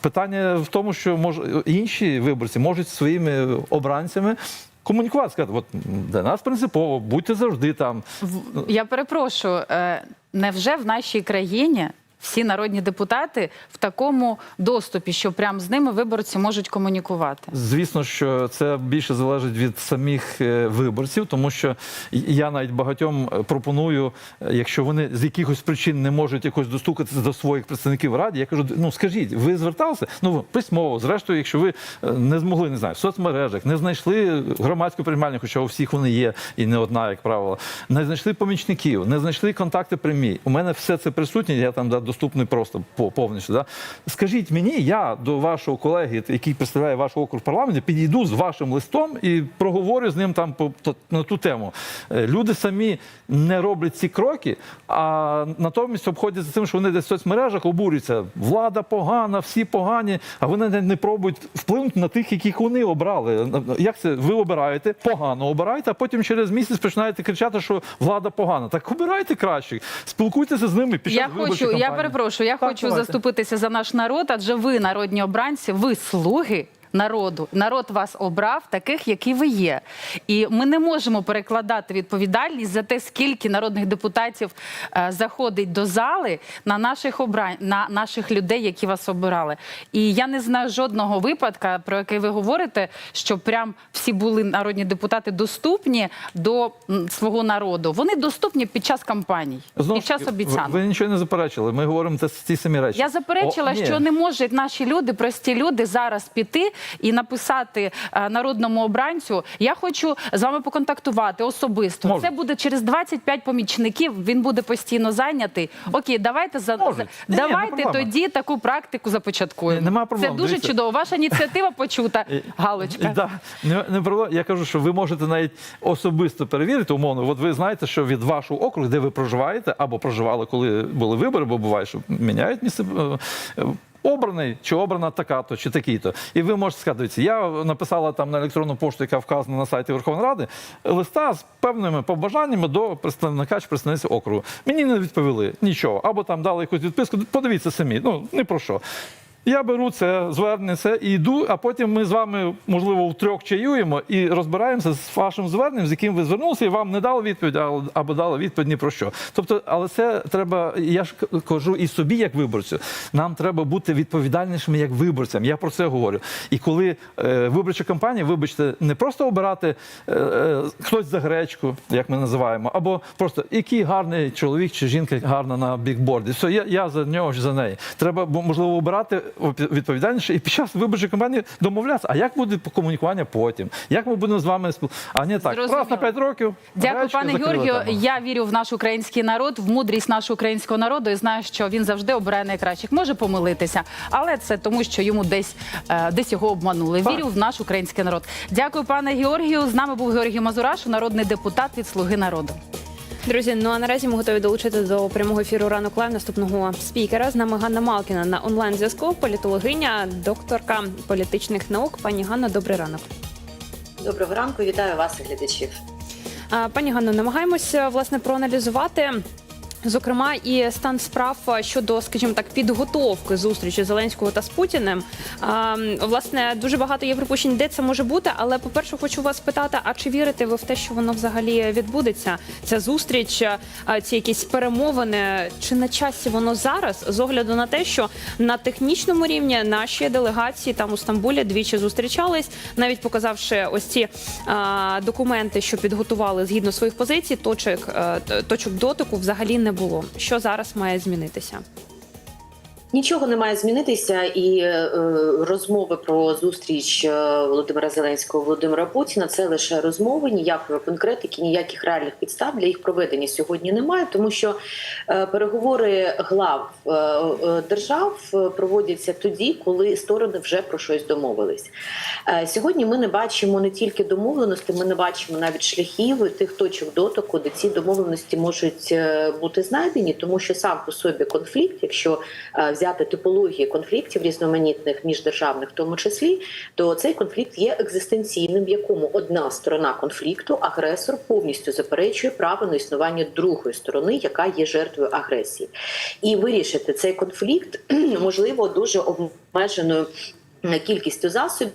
Питання в тому, що може інші виборці можуть своїми обранцями. Комунікувати, сказати, от для нас принципово, будьте завжди там. Я перепрошую, е, невже в нашій країні всі народні депутати в такому доступі, що прямо з ними виборці можуть комунікувати? Звісно, що це більше залежить від самих е, виборців, тому що я навіть багатьом е, пропоную, е, якщо вони з якихось причин не можуть якось достукатися до своїх представників в раді, я кажу: ну скажіть, ви зверталися? Ну письмово, зрештою, якщо ви не змогли, не знаю, в соцмережах, не знайшли громадську приймальню, хоча у всіх вони є, і не одна, як правило, не знайшли помічників, не знайшли контакти прямі. У мене все це присутнє, я там да, доступний просто по- повністю. Да? Скажіть мені, я до вашого колеги, який представляє ваш округ в парламенті, підійду з вашим листом і проговорю з ним там по то- на ту тему. Е, Люди самі не роблять ці кроки, а натомість обходяться тим, що вони десь в соцмережах обурюються. Влада погана, всі погані, а вони не, не пробують вплинути на тих, яких вони обрали. Як це ви обираєте? Погано обираєте, а потім через місяць починаєте кричати, що влада погана. Так обирайте краще, спілкуйтеся з ними під час Я виборчої хочу, я кампанії. Перепрошую, я Так, хочу давайте. заступитися за наш народ, адже ви народні обранці, ви слуги. Народу народ вас обрав таких, які ви є, і ми не можемо перекладати відповідальність за те, скільки народних депутатів е, заходить до зали на наших обрань на наших людей, які вас обирали. І я не знаю жодного випадка, про який ви говорите, що прям всі були народні депутати доступні до свого народу. Вони доступні під час кампаній, Знову під час обіцянок. Ви, ви нічого не заперечили. Ми говоримо це ті самі речі. Я заперечила, О, що не можуть наші люди, прості люди, зараз піти і написати е, народному обранцю. Я хочу з вами поконтактувати особисто. Можуть. Це буде через 25 помічників. Він буде постійно зайнятий. Окей, давайте за Можуть. за- Ні, ні, давайте тоді таку практику започаткуємо. Нема проблем, Це дуже дивіться. чудово. Ваша ініціатива почута. Галочка. Да, не, не проблема. Я кажу, що ви можете навіть особисто перевірити умовно. От ви знаєте, що від вашого округу, де ви проживаєте, або проживали, коли були вибори, бо буває, що міняють місце. Обраний чи обрана така-то чи такий-то. І ви можете сказати, я написала там на електронну пошту, яка вказана на сайті Верховної Ради, листа з певними побажаннями до представника чи представниці округу. Мені не відповіли нічого. Або там дали якусь відписку. Подивіться самі. Ну не про що. Я беру це звернення це і йду, а потім ми з вами, можливо, втрьох чаюємо і розбираємося з вашим зверненням, з яким ви звернулися, і вам не дали відповідь, або дали відповідь ні про що. Тобто, але це треба, я ж кажу і собі, як виборцю, нам треба бути відповідальнішими як виборцям. Я про це говорю. І коли е, виборча кампанія, вибачте, не просто обирати е, е, хтось за гречку, як ми називаємо, або просто який гарний чоловік чи жінка гарна на бікборді. Все, я, я за нього за неї. Треба можливо обирати відповідальніше і під час виборчої кампанії домовлятися. А як буде комунікування потім? Як ми будемо з вами спіл... А не так, Зрозуміло. раз на 5 років. Дякую, пане Георгію. Я вірю в наш український народ, в мудрість нашого українського народу і знаю, що він завжди обирає найкращих. Може помилитися, але це тому, що йому десь, е, десь його обманули. Так. Вірю в наш український народ. Дякую, пане Георгію. З нами був Георгій Мазураш, народний депутат від Слуги народу. Друзі, ну а наразі ми готові долучити до прямого ефіру ранок лайв наступного спікера. З нами Ганна Малкіна на онлайн зв'язку, політологиня, докторка політичних наук. Пані Ганна, добрий ранок. Доброго ранку, вітаю вас, глядачів. Пані Ганно, намагаємося власне проаналізувати. Зокрема, і стан справ щодо, скажімо так, підготовки зустрічі Зеленського та з Путіним. А, власне, дуже багато є припущень, де це може бути. Але, по-перше, хочу вас питати: а чи вірите ви в те, що воно взагалі відбудеться? Ця зустріч, а, ці якісь перемовини, чи на часі воно зараз з огляду на те, що на технічному рівні наші делегації там у Стамбулі двічі зустрічались, навіть показавши ось ці а, документи, що підготували згідно своїх позицій, точок, т- точок дотику взагалі не було. Що зараз має змінитися? Нічого не має змінитися, і е, розмови про зустріч е, Володимира Зеленського Володимира Путіна це лише розмови, ніякої конкретики, ніяких реальних підстав для їх проведення сьогодні немає, тому що е, переговори глав е, е, держав е, проводяться тоді, коли сторони вже про щось домовились. Е, Сьогодні ми не бачимо не тільки домовленості, ми не бачимо навіть шляхів тих точок дотоку, де ці домовленості можуть бути знайдені, тому що сам по собі конфлікт, якщо взяти взяти типології конфліктів різноманітних міждержавних, в тому числі, то цей конфлікт є екзистенційним, в якому одна сторона конфлікту, агресор, повністю заперечує право на існування другої сторони, яка є жертвою агресії, і вирішити цей конфлікт можливо дуже обмеженою кількістю засобів.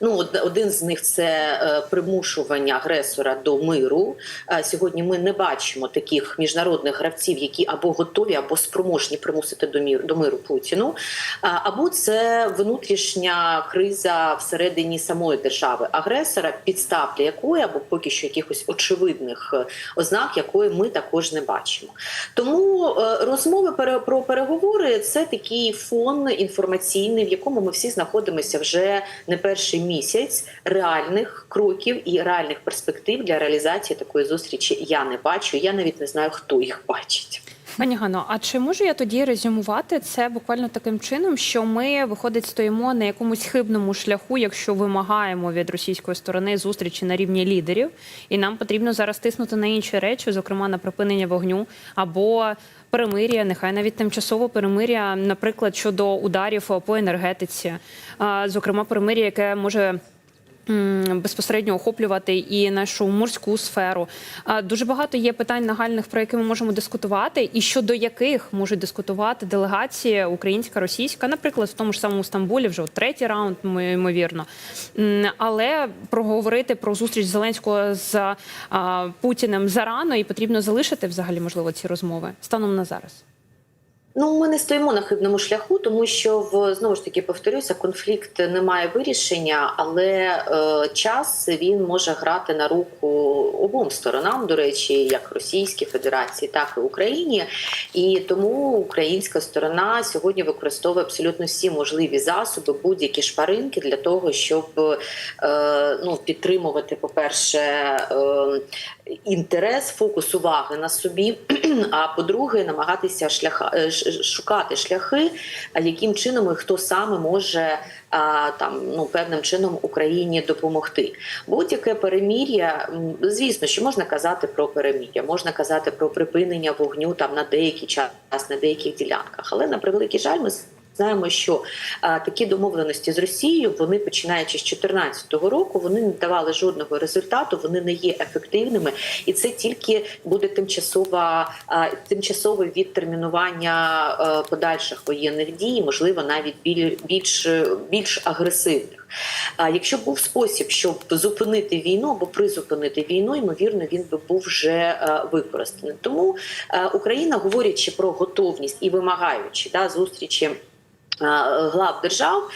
Ну, од- один з них це е, примушування агресора до миру. Е, Сьогодні ми не бачимо таких міжнародних гравців, які або готові, або спроможні примусити до міру до миру Путіну. А, Або це внутрішня криза всередині самої держави агресора, підстав для якої або поки що якихось очевидних е, ознак, якої ми також не бачимо. Тому е, розмови про переговори це такий фон інформаційний, в якому ми всі знаходимося вже не перший місяць. Реальних кроків і реальних перспектив для реалізації такої зустрічі я не бачу. Я навіть не знаю, хто їх бачить. Пані Ганно, а чи можу я тоді резюмувати це буквально таким чином, що ми, виходить, стоїмо на якомусь хибному шляху, якщо вимагаємо від російської сторони зустрічі на рівні лідерів, і нам потрібно зараз тиснути на інші речі, зокрема на припинення вогню або перемир'я, нехай навіть тимчасове перемир'я, наприклад, щодо ударів по енергетиці, зокрема перемир'я, яке може. Безпосередньо охоплювати і нашу морську сферу. Дуже багато є питань нагальних, про які ми можемо дискутувати, і щодо яких можуть дискутувати делегації українська, російська, наприклад, в тому ж самому Стамбулі, вже от третій раунд, ймовірно. Але проговорити про зустріч Зеленського з Путіним зарано і потрібно залишити взагалі можливо ці розмови станом на зараз. Ну, ми не стоїмо на хибному шляху, тому що в знову ж таки повторюся, конфлікт не має вирішення, але е, час він може грати на руку обом сторонам, до речі, як Російській Федерації, так і Україні. І тому українська сторона сьогодні використовує абсолютно всі можливі засоби, будь-які шпаринки для того, щоб е, ну, підтримувати, по-перше, е, інтерес, фокус уваги на собі. А по-друге, намагатися шляха е, шукати шляхи, яким чином і хто саме може там ну певним чином Україні допомогти. Будь-яке перемір'я, звісно, що можна казати про перемір'я, можна казати про припинення вогню там на деякий час на деяких ділянках, але на превеликий жаль, ми Знаємо, що а, такі домовленості з Росією вони починаючи з 2014 року, вони не давали жодного результату, вони не є ефективними, і це тільки буде тимчасова а, тимчасове відтермінування а, подальших воєнних дій, можливо, навіть біль, більш більш агресивних. А якщо був спосіб, щоб зупинити війну або призупинити війну, ймовірно, він би був вже е, використаний. Тому е, Україна, говорячи про готовність і вимагаючи да, зустрічі. Глав держав,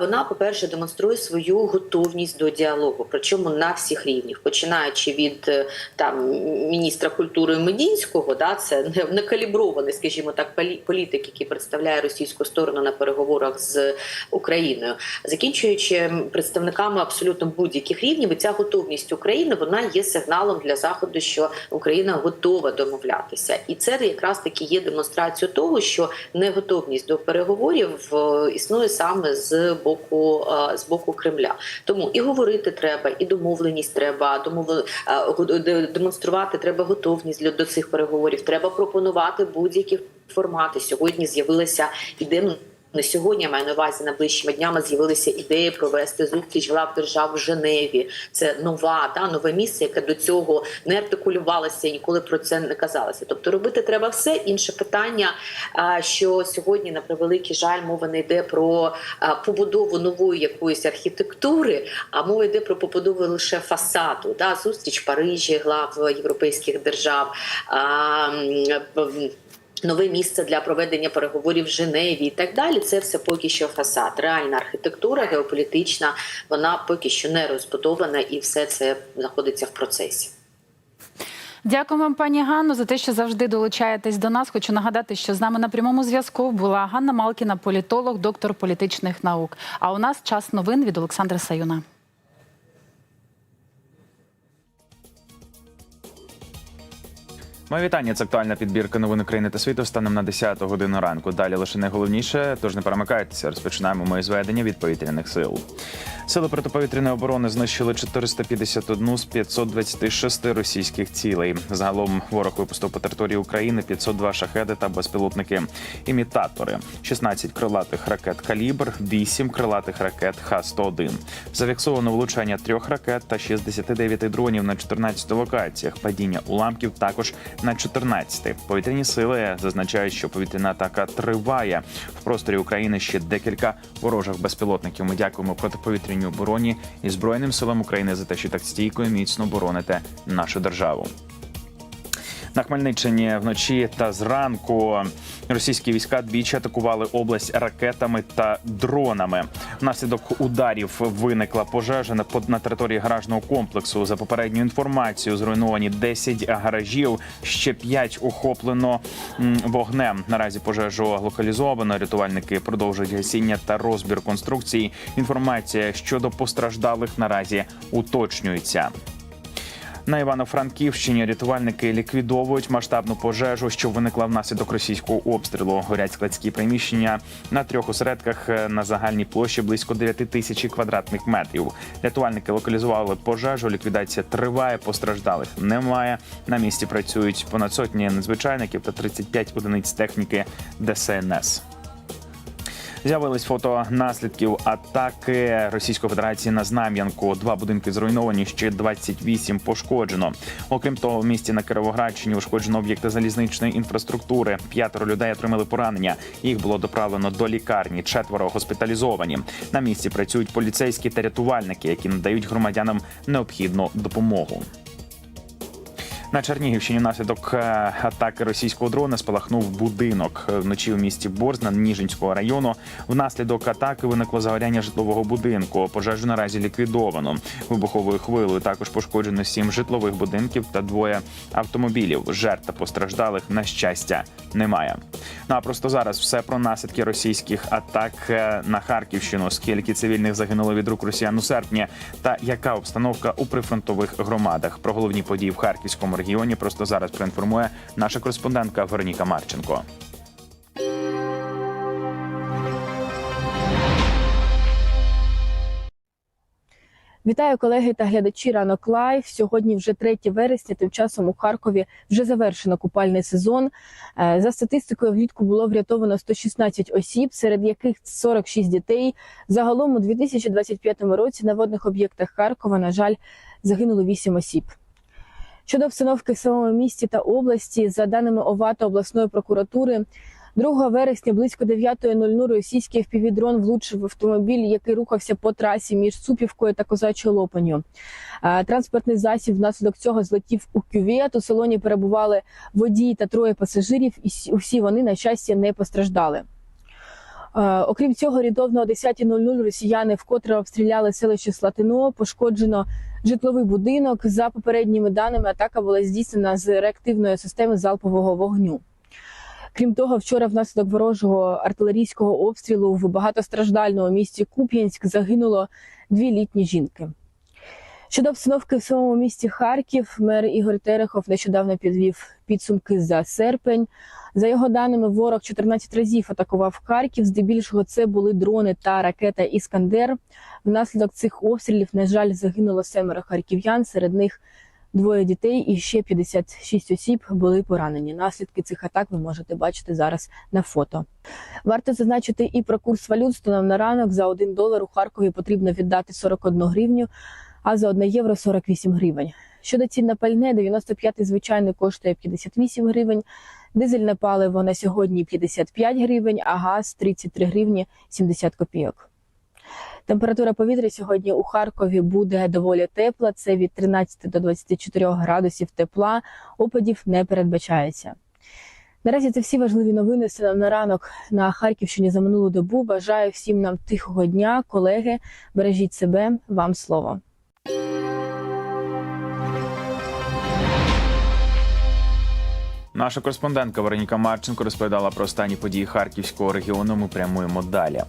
вона, по-перше, демонструє свою готовність до діалогу, причому на всіх рівнях, починаючи від е, там міністра культури Медінського, да, це не, не скажімо так, полі- політик, який представляє російську сторону на переговорах з Україною, закінчуючи представниками абсолютно будь-яких рівнів, і ця готовність України вона є сигналом для заходу, що Україна готова домовлятися, і це якраз таки є демонстрацією того, що неготовність до переговорів е, існує саме з боку е, з боку Кремля. Тому і говорити треба, і домовленість треба, домов... е, демонструвати треба готовність до цих переговорів. Треба пропонувати будь-які формати. Сьогодні з'явилася ідея. Не сьогодні маю на увазі найближчими днями з'явилися ідеї провести зустріч глав держав в Женеві. Це нова, да, нове місце, яке до цього не артикулювалося і ніколи про це не казалося. Тобто робити треба все. Інше питання, що сьогодні на превеликий жаль мова не йде про побудову нової якоїсь архітектури, а мова йде про побудову лише фасаду. Да, зустріч в Парижі, глав європейських держав. Нове місце для проведення переговорів в Женеві і так далі. Це все поки що фасад. Реальна архітектура геополітична, вона поки що не розбудована, і все це знаходиться в процесі. Дякую вам, пані Ганно, за те, що завжди долучаєтесь до нас. Хочу нагадати, що з нами на прямому зв'язку була Ганна Малкіна, політолог, доктор політичних наук. А у нас час новин від Олександра Саюна. Моє вітання. Це актуальна підбірка новин України та світу станом на 10 годину ранку. Далі лише найголовніше, тож не перемикайтеся. Розпочинаємо моє зведення від повітряних сил. Сили протиповітряної оборони знищили 451 з 526 російських цілей. Загалом ворог випустив по території України 502 шахеди та безпілотники імітатори, 16 крилатих ракет калібр, 8 крилатих ракет Х-101. Зафіксовано влучання трьох ракет та 69 дронів на 14 локаціях. Падіння уламків також на 14. Повітряні сили зазначають, що повітряна атака триває в просторі України. Ще декілька ворожих безпілотників. Ми дякуємо протиповітряній обороні і збройним силам України за те, що так стійко і міцно бороните нашу державу. На Хмельниччині вночі та зранку російські війська двічі атакували область ракетами та дронами. Внаслідок ударів виникла пожежа на на території гаражного комплексу. За попередньою інформацією, зруйновані 10 гаражів, ще 5 охоплено вогнем. Наразі пожежу локалізовано. Рятувальники продовжують гасіння та розбір конструкції. Інформація щодо постраждалих наразі уточнюється. На Івано-Франківщині рятувальники ліквідовують масштабну пожежу, що виникла внаслідок російського обстрілу. Горять складські приміщення на трьох осередках е, на загальній площі близько 9 тисяч квадратних метрів. Рятувальники локалізували пожежу. Ліквідація триває. Постраждалих немає. На місці працюють понад сотні надзвичайників та 35 одиниць техніки ДСНС. З'явились фото наслідків атаки Російської Федерації на Знам'янку. Два будинки зруйновані, ще 28 пошкоджено. Окрім того, в місті на Кировоградщині ушкоджено об'єкти залізничної інфраструктури. П'ятеро людей отримали поранення. Їх було доправлено до лікарні. Четверо госпіталізовані. На місці працюють поліцейські та рятувальники, які надають громадянам необхідну допомогу. На Чернігівщині внаслідок е, атаки російського дрона спалахнув будинок Е, вночі у місті Борзна Ніжинського району. Внаслідок атаки виникло загоряння житлового будинку. Пожежу наразі ліквідовано. Вибуховою хвилею також пошкоджено сім житлових будинків та двоє автомобілів. Жертв та постраждалих на щастя немає. Ну а просто зараз все про наслідки російських атак е, на Харківщину. Скільки цивільних загинуло від рук росіян у серпні, та яка обстановка у прифронтових громадах? Про головні події в Харківському регіоні просто зараз проінформує наша кореспондентка Вероніка Марченко. Вітаю колеги та глядачі ранок лайв. Сьогодні вже 3 вересня. Тим часом у Харкові вже завершено купальний сезон. Е, За статистикою, влітку було врятовано 116 осіб, серед яких 46 дітей. Загалом у 2025 році на водних об'єктах Харкова, на жаль, загинуло 8 осіб. Щодо обстановки в самому місті та області, за даними ОВА та обласної прокуратури, 2 вересня близько 9.00 російський впівдрон влучив в автомобіль, який рухався по трасі між Супівкою та Козачою Лопанью. Е, Транспортний засіб внаслідок цього злетів у кювет. У салоні перебували водій та троє пасажирів, і усі вони, на щастя, не постраждали. Окрім цього, орієнтовно о 10.00 росіяни вкотре обстріляли селище Слатино, пошкоджено житловий будинок. За попередніми даними, атака була здійснена з реактивної системи залпового вогню. Крім того, вчора внаслідок ворожого артилерійського обстрілу в багатостраждальному місті Куп'янськ загинуло дві літні жінки. Щодо обстановки в самому місті Харків, мер Ігор Терехов нещодавно підвів підсумки за серпень. За його даними, ворог 14 разів атакував Харків. Здебільшого це були дрони та ракета Іскандер. Внаслідок цих обстрілів, на жаль, загинуло семеро харків'ян. Серед них двоє дітей і ще 56 осіб були поранені. Наслідки цих атак ви можете бачити зараз на фото. Варто зазначити і про курс валют станом на ранок. За 1 долар у Харкові потрібно віддати 41 гривню, а за 1 євро 48 гривень. Щодо цін на пальне, 95-й звичайний коштує 58 гривень. Дизельне паливо на сьогодні 55 гривень, а газ 33 гривні 70 копійок. Температура повітря сьогодні у Харкові буде доволі тепла. Це від 13 до 24 градусів тепла. Опадів не передбачається. Наразі це всі важливі новини станом на ранок на Харківщині за минулу добу. Бажаю всім нам тихого дня, колеги. Бережіть себе. Вам слово. Наша кореспондентка Вероніка Марченко розповідала про останні події Харківського регіону. Ми прямуємо далі.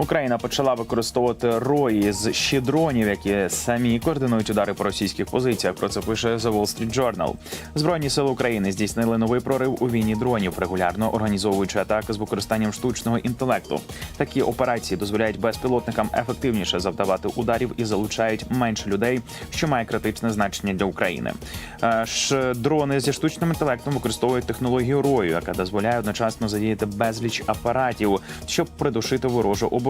Україна почала використовувати рої з щедронів, які самі координують удари по російських позиціях. Про це пише The Wall Street Journal. Збройні сили України здійснили новий прорив у війні дронів, регулярно організовуючи атаки з використанням штучного інтелекту. Такі операції дозволяють безпілотникам ефективніше завдавати ударів і залучають менше людей, що має критичне значення для України. Е, Ж дрони зі штучним інтелектом використовують технологію рою, яка дозволяє одночасно задіяти безліч апаратів, щоб придушити ворожу оборону.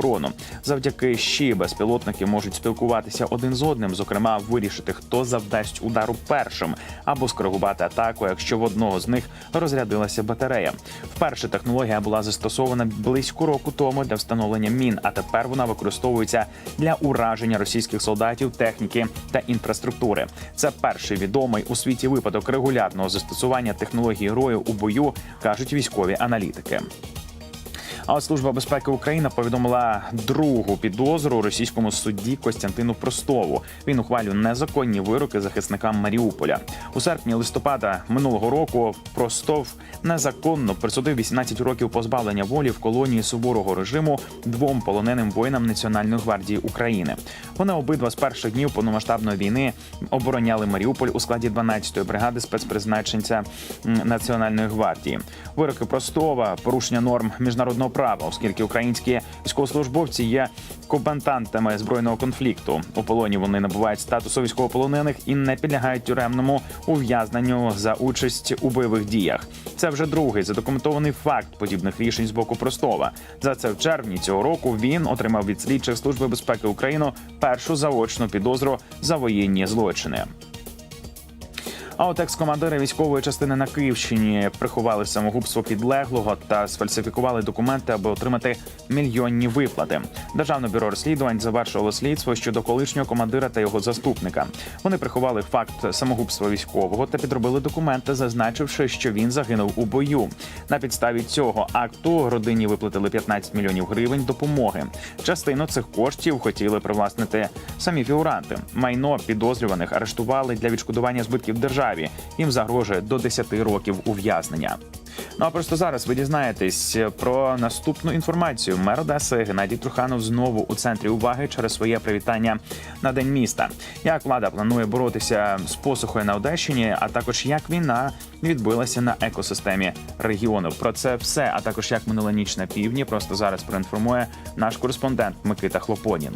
Завдяки щі безпілотники можуть спілкуватися один з одним, зокрема вирішити, хто завдасть удару першим, або скоригувати атаку, якщо в одного з них розрядилася батарея. Вперше технологія була застосована близько року тому для встановлення мін, а тепер вона використовується для ураження російських солдатів, техніки та інфраструктури. Це перший відомий у світі випадок регулярного застосування технології рою у бою, кажуть військові аналітики. А от служба безпеки України повідомила другу підозру російському судді Костянтину Простову. Він ухвалює незаконні вироки захисникам Маріуполя. У серпні листопада минулого року Простов незаконно присудив 18 років позбавлення волі в колонії суворого режиму двом полоненим воїнам Національної гвардії України. Вони обидва з перших днів повномасштабної війни обороняли Маріуполь у складі 12-ї бригади спецпризначенця Національної гвардії. Вироки Простова, порушення норм міжнародного права, оскільки українські військовослужбовці є комбатантами збройного конфлікту. У полоні вони набувають статусу військовополонених і не підлягають тюремному ув'язненню за участь у бойових діях. Це вже другий задокументований факт подібних рішень з боку Простова. За це в червні цього року він отримав від слідчих служби безпеки України першу заочну підозру за воєнні злочини. А от екс-командири військової частини на Київщині приховали самогубство підлеглого та сфальсифікували документи, аби отримати мільйонні виплати. Державне бюро розслідувань завершило слідство щодо колишнього командира та його заступника. Вони приховали факт самогубства військового та підробили документи, зазначивши, що він загинув у бою. На підставі цього акту родині виплатили 15 мільйонів гривень допомоги. Частину цих коштів хотіли привласнити самі фігуранти. Майно підозрюваних арештували для відшкодування збитків державі. Їм загрожує до 10 років ув'язнення. Ну а просто зараз ви дізнаєтесь про наступну інформацію. Мер Одеси Геннадій Труханов знову у центрі уваги через своє привітання на день міста. Як влада планує боротися з посухою на Одещині, а також як війна відбилася на екосистемі регіону. Про це все, а також як минула ніч на півдні. Просто зараз проінформує наш кореспондент Микита Хлопонін.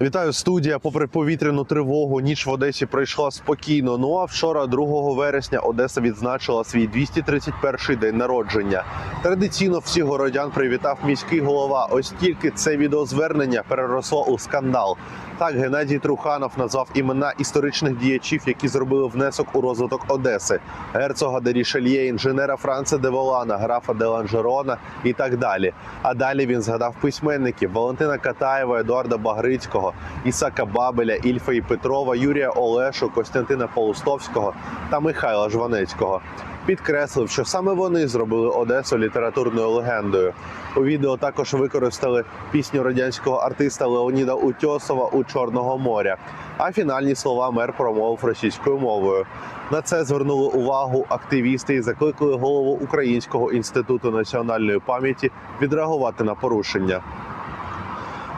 Вітаю, студія. Попри повітряну тривогу, ніч в Одесі пройшла спокійно. Ну а вчора, 2 вересня, Одеса відзначила свій 231-й день народження. Традиційно всіх городян привітав міський голова. Ось тільки це відеозвернення переросло у скандал. Так, Геннадій Труханов назвав імена історичних діячів, які зробили внесок у розвиток Одеси: герцога де Рішельє, інженера Франца де Волана, графа де Ланжерона і так далі. А далі він згадав письменників Валентина Катаєва, Едуарда Багрицького, Ісака Бабеля, Ільфа і Петрова, Юрія Олешу, Костянтина Полустовського та Михайла Жванецького. Підкреслив, що саме вони зробили Одесу літературною легендою. У відео також використали пісню радянського артиста Леоніда Утьосова у Чорного моря. А фінальні слова мер промовив російською мовою. На це звернули увагу активісти і закликали голову Українського інституту національної пам'яті відреагувати на порушення.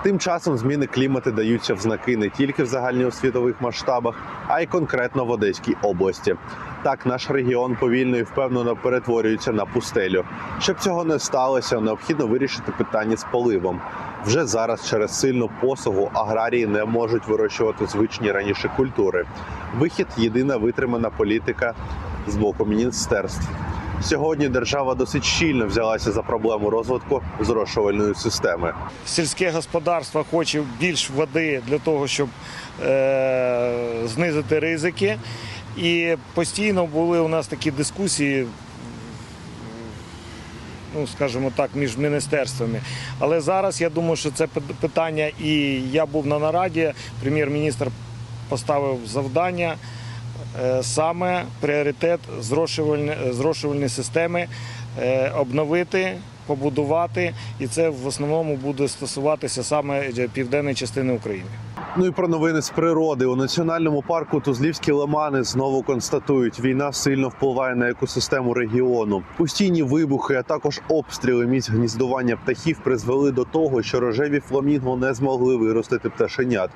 Тим часом зміни клімату даються в знаки не тільки в загальноосвітових масштабах, а й конкретно в Одеській області. Так, наш регіон повільно і впевнено перетворюється на пустелю. Щоб цього не сталося, необхідно вирішити питання з поливом. Вже зараз через сильну посугу аграрії не можуть вирощувати звичні раніше культури. Вихід єдина витримана політика з боку міністерств. Сьогодні держава досить щільно взялася за проблему розвитку зрошувальної системи. сільське господарство хоче більш води для того, щоб е, знизити ризики. І постійно були у нас такі дискусії, ну скажімо так, між міністерствами. Але зараз я думаю, що це питання, і я був на нараді. Прем'єр-міністр поставив завдання саме пріоритет зрошувальної системи е, обновити. Побудувати, і це в основному буде стосуватися саме південної частини України. Ну і про новини з природи у національному парку Тузлівські лимани знову констатують, війна сильно впливає на екосистему регіону. Постійні вибухи, а також обстріли місць гніздування птахів призвели до того, що рожеві фламінго не змогли виростити пташенят.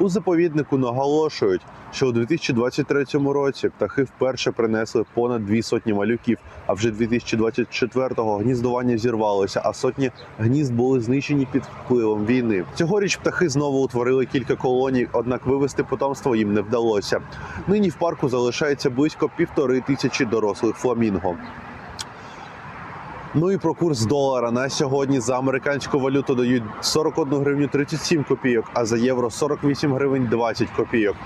У заповіднику наголошують, що у 2023 році птахи вперше принесли понад дві сотні малюків. А вже 2024-го гніздування зірвалося, а сотні гнізд були знищені під впливом війни. Цьогоріч птахи знову утворили кілька колоній, однак вивести потомство їм не вдалося. Нині в парку залишається близько півтори тисячі дорослих фламінго. Ну і про курс долара на сьогодні за американську валюту дають 41 гривню 37 копійок, а за євро 48 гривень 20 копійок.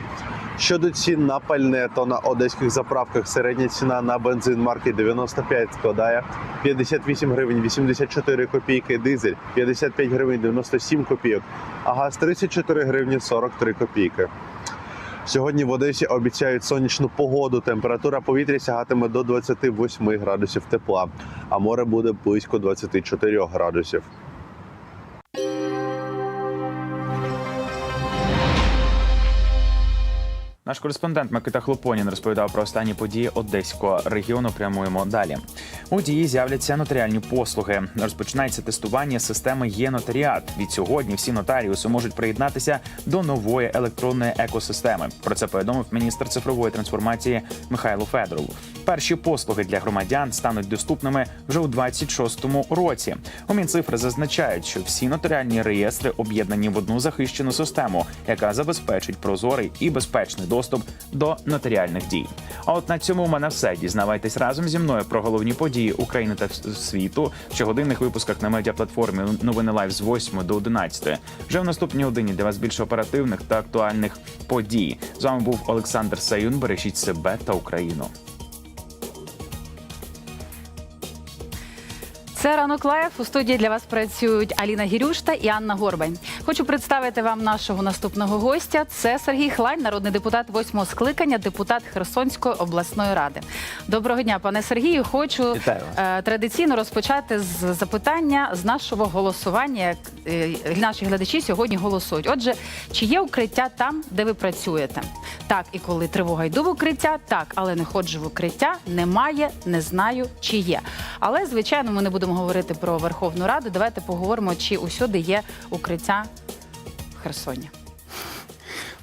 Щодо цін на пальне, то на одеських заправках середня ціна на бензин марки 95 складає 58 гривень 84 копійки, дизель 55 гривень 97 копійок, а газ 34 гривні 43 копійки. Сьогодні в Одесі обіцяють сонячну погоду. Температура повітря сягатиме до 28 градусів тепла, а море буде близько 24 градусів. Наш кореспондент Микита Хлопонін розповідав про останні події одеського регіону. Прямуємо далі. У дії з'являться нотаріальні послуги. Розпочинається тестування системи є-нотаріат. Від сьогодні всі нотаріуси можуть приєднатися до нової електронної екосистеми. Про це повідомив міністр цифрової трансформації Михайло Федоров. Перші послуги для громадян стануть доступними вже у 26-му році. У Мінцифри зазначають, що всі нотаріальні реєстри об'єднані в одну захищену систему, яка забезпечить прозорий і безпечний доступ до нотаріальних дій. А от на цьому в мене все. Дізнавайтесь разом зі мною про головні події України та світу в щогодинних випусках на медіаплатформі Новини Лайв з 8 до 11. Вже в наступній годині для вас більше оперативних та актуальних подій. З вами був Олександр Саюн. Бережіть себе та Україну. Це ранок лайф. У студії для вас працюють Аліна Гірюшта і Анна Горбань. Хочу представити вам нашого наступного гостя. Це Сергій Хлань, народний депутат восьмого скликання, депутат Херсонської обласної ради. Доброго дня, пане Сергію. Хочу е, традиційно розпочати з запитання з нашого голосування. Як е, наші глядачі сьогодні голосують. Отже, чи є укриття там, де ви працюєте? Так, і коли тривога йду в укриття, так, але не ходжу в укриття, немає, не знаю, чи є. Але звичайно, ми не будемо говорити про Верховну Раду. Давайте поговоримо, чи усюди є укриття в Херсоні.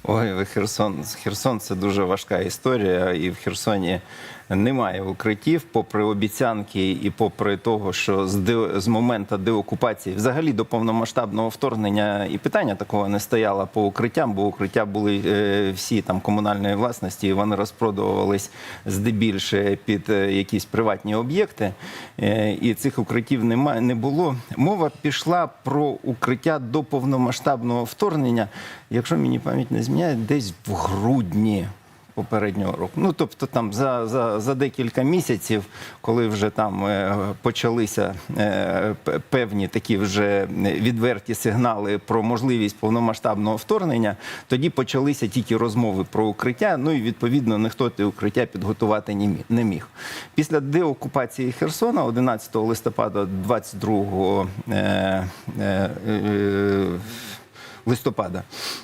Ой, Херсон. Херсон це дуже важка історія, і в Херсоні немає укриттів, попри обіцянки і попри того, що з, де, з моменту деокупації, взагалі до повномасштабного вторгнення і питання такого не стояло по укриттям, бо укриття були е, всі там комунальної власності, і вони розпродувались здебільше під е, якісь приватні об'єкти. Е, і цих укриттів немає, не було. Мова пішла про укриття до повномасштабного вторгнення, якщо мені пам'ять не зміняє, десь в грудні попереднього року. Ну тобто, там за, за, за декілька місяців, коли вже там е, почалися е, певні такі вже відверті сигнали про можливість повномасштабного вторгнення, тоді почалися тільки розмови про укриття. Ну і відповідно ніхто те укриття підготувати не мі- не міг. Після деокупації Херсона 11 листопада 22 е, е, е, листопада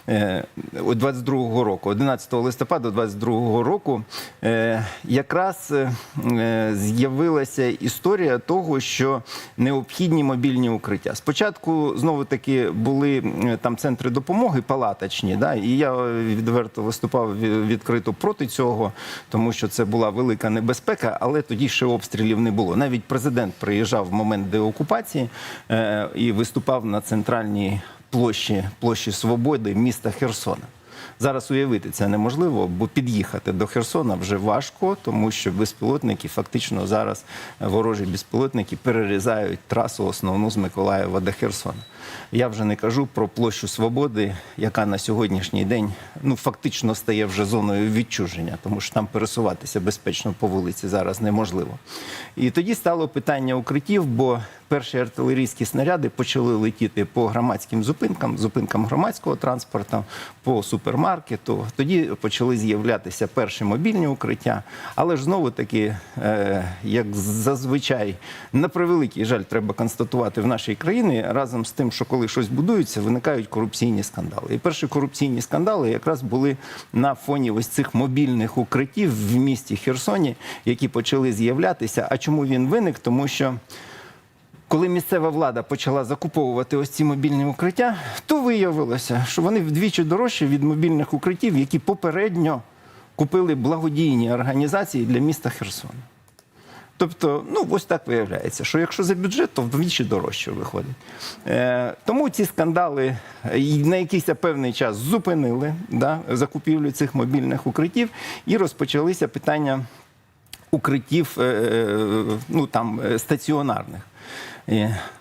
е, 22-го року, 11 листопада 22-го року, е, якраз е, е, з'явилася історія того, що необхідні мобільні укриття. Спочатку знову таки були е, там центри допомоги палаточні, да, і я відверто виступав відкрито проти цього, тому що це була велика небезпека, але тоді ще обстрілів не було. Навіть президент приїжджав в момент деокупації е, і виступав на центральній площі, площі Свободи міста Херсона. Зараз уявити це неможливо, бо під'їхати до Херсона вже важко, тому що безпілотники фактично зараз е, ворожі безпілотники перерізають трасу основну з Миколаєва до Херсона. Я вже не кажу про площу Свободи, яка на сьогоднішній день ну фактично стає вже зоною відчуження, тому що там пересуватися безпечно по вулиці зараз неможливо. І тоді стало питання укриттів, бо перші артилерійські снаряди почали летіти по громадським зупинкам, зупинкам громадського транспорту, по супермаркету. Тоді почали з'являтися перші мобільні укриття. Але ж знову таки, е, як зазвичай, на превеликий жаль, треба констатувати в нашій країні разом з тим, що коли щось будується, виникають корупційні скандали. І перші корупційні скандали якраз були на фоні ось цих мобільних укриттів в місті Херсоні, які почали з'являтися. А чому він виник? Тому що коли місцева влада почала закуповувати ось ці мобільні укриття, то виявилося, що вони вдвічі дорожчі від мобільних укриттів, які попередньо купили благодійні організації для міста Херсона. Тобто, ну ось так виявляється, що якщо за бюджет, то вдвічі дорожче виходить. Е, тому ці скандали е, на якийсь певний час зупинили да, закупівлю цих мобільних укриттів і розпочалися питання укриттів е, е, ну, там, е, стаціонарних.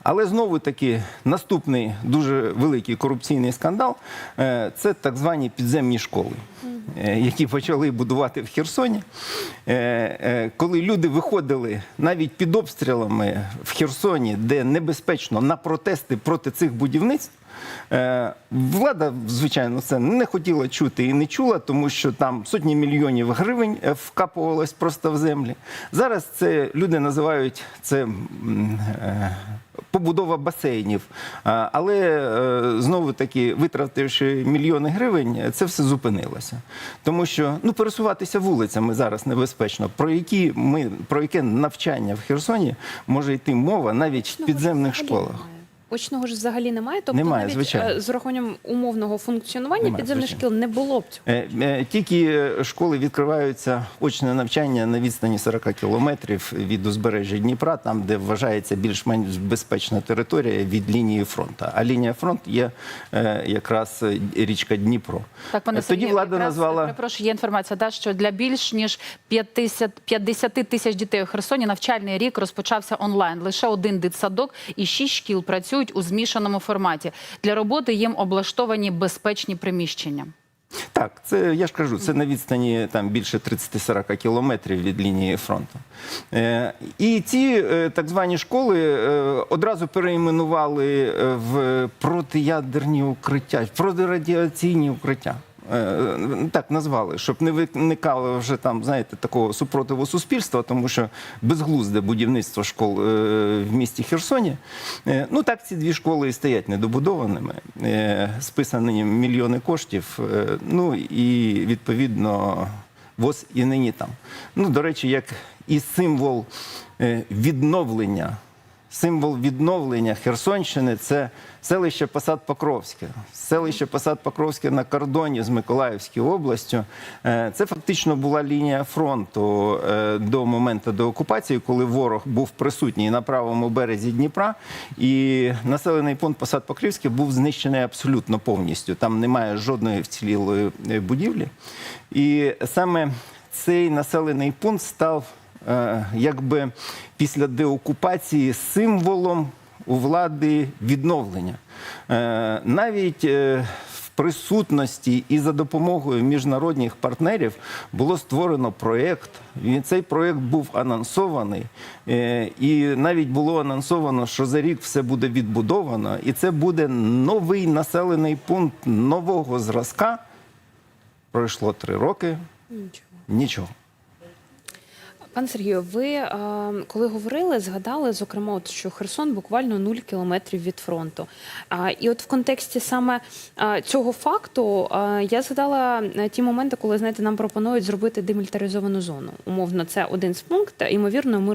Але знову таки наступний дуже великий корупційний скандал це так звані підземні школи, які почали будувати в Херсоні. Коли люди виходили навіть під обстрілами в Херсоні, де небезпечно на протести проти цих будівництв. Е, Влада, звичайно, це не хотіла чути і не чула, тому що там сотні мільйонів гривень е, вкапувалось просто в землі. Зараз це люди називають це е, побудова басейнів. Але знову таки, витративши мільйони гривень, це все зупинилося. Тому що ну, пересуватися вулицями зараз небезпечно. Про які ми про яке навчання в Херсоні може йти мова навіть в підземних школах. Очного ж взагалі немає. Тобто Немає, навіть звичайно. е, з урахуванням умовного функціонування Немає, підземних звичайно. шкіл не було б цього. Е, е, Тільки школи відкриваються очне навчання на відстані 40 кілометрів від узбережжя Дніпра, там, де вважається більш-менш безпечна територія від лінії фронту. А лінія фронту є якраз річка Дніпро. Так, пане Тоді влада якраз, назвала перепрошую, є інформація, да, що для більш ніж 50, 50 тисяч дітей у Херсоні навчальний рік розпочався онлайн. Лише один дитсадок і шість шкіл працюють у змішаному форматі. Для роботи їм облаштовані безпечні приміщення. Так, це я ж кажу, це на відстані там більше 30-40 кілометрів від лінії фронту. Е, і ці е, так звані школи е, одразу переіменували е, в протиядерні укриття, протирадіаційні укриття. Е, Так назвали, щоб не виникало вже там, знаєте, такого супротиву суспільства, тому що безглузде будівництво школ е, в місті Херсоні. Е, Ну так ці дві школи і стоять недобудованими, списані мільйони коштів. Ну і відповідно ВОЗ і нині там. Ну, до речі, як і символ відновлення. Символ відновлення Херсонщини це селище Посад Покровське. Селище Посад Покровське на кордоні з Миколаївською областю. Е, Це фактично була лінія фронту е, до моменту деокупації, коли ворог був присутній на правому березі Дніпра, і населений пункт Посад Покровське був знищений абсолютно повністю. Там немає жодної вцілілої е, будівлі. І саме цей населений пункт став якби після деокупації символом у влади відновлення. Е, Навіть е, в присутності і за допомогою міжнародних партнерів було створено проєкт. Цей проєкт був анонсований. Е, І навіть було анонсовано, що за рік все буде відбудовано, і це буде новий населений пункт нового зразка. Пройшло три роки. Нічого. Нічого. Пане Сергію, ви е, коли говорили, згадали зокрема, от, що Херсон буквально 0 кілометрів від фронту. І от в контексті саме е, цього факту е, я згадала ті моменти, коли знаєте, нам пропонують зробити демілітаризовану зону. Умовно, це один з пунктів. Ймовірно, ми